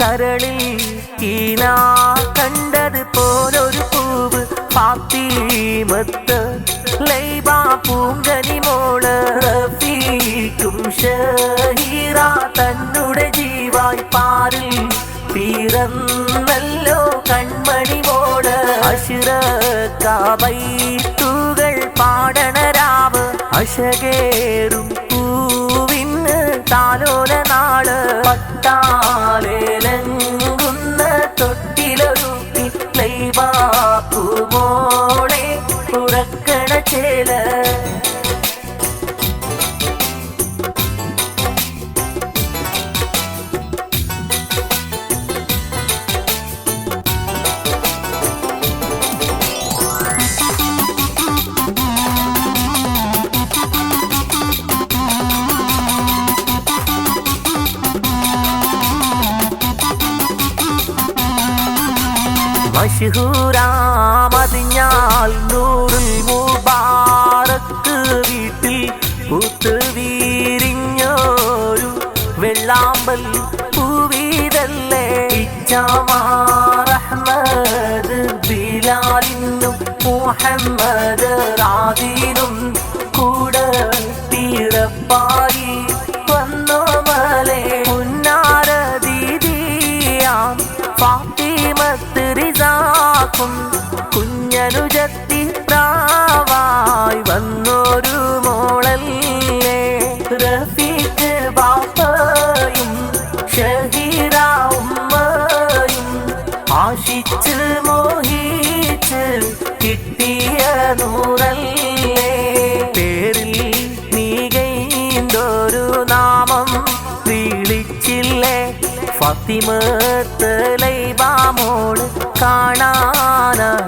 കരളിൽ ഈനാ കണ്ടത് പോലൊരു പൂവ്. പാത്തിമത്ത് ലൈബാ പൂങ്കനി മോൾ റഫീക്കും തന്നുടെ ജീവായി പാറി പിറന്നല്ലോ കൺമണി മോൾ. പാടണ പാടണരാവ് അശകേറും പൂവിന് താലോല നാൾ. പട്ടാലേലങ്ങുന്ന ലൈവാപ്പുമോളെ ഉറക്കണ ചേല മഷഹൂരാമതിഞ്ഞാൽ നൂറിൽ മുബാറക്ക് വീട്ടിൽ പൂത്ത് വീരിഞ്ഞോരു വെള്ളാമ്പൽ പൂവീതല്ലേ. ഇച്ചാമാറഹ്മദ് ബിലാലിനും മുഹമ്മദ് റാദീനും റിസാക്കും കുഞ്ഞനുജത്തി പ്രാവായി വന്നൊരു മോളല്ലേ. റഫീക്ക് ബാപ്പയും ഷഹീറ ഉമ്മയും ആശിച്ച് മോഹിച്ച് ഫത്തിമത്ത് ലൈബാമോള് കാണാനഴകല്ലേ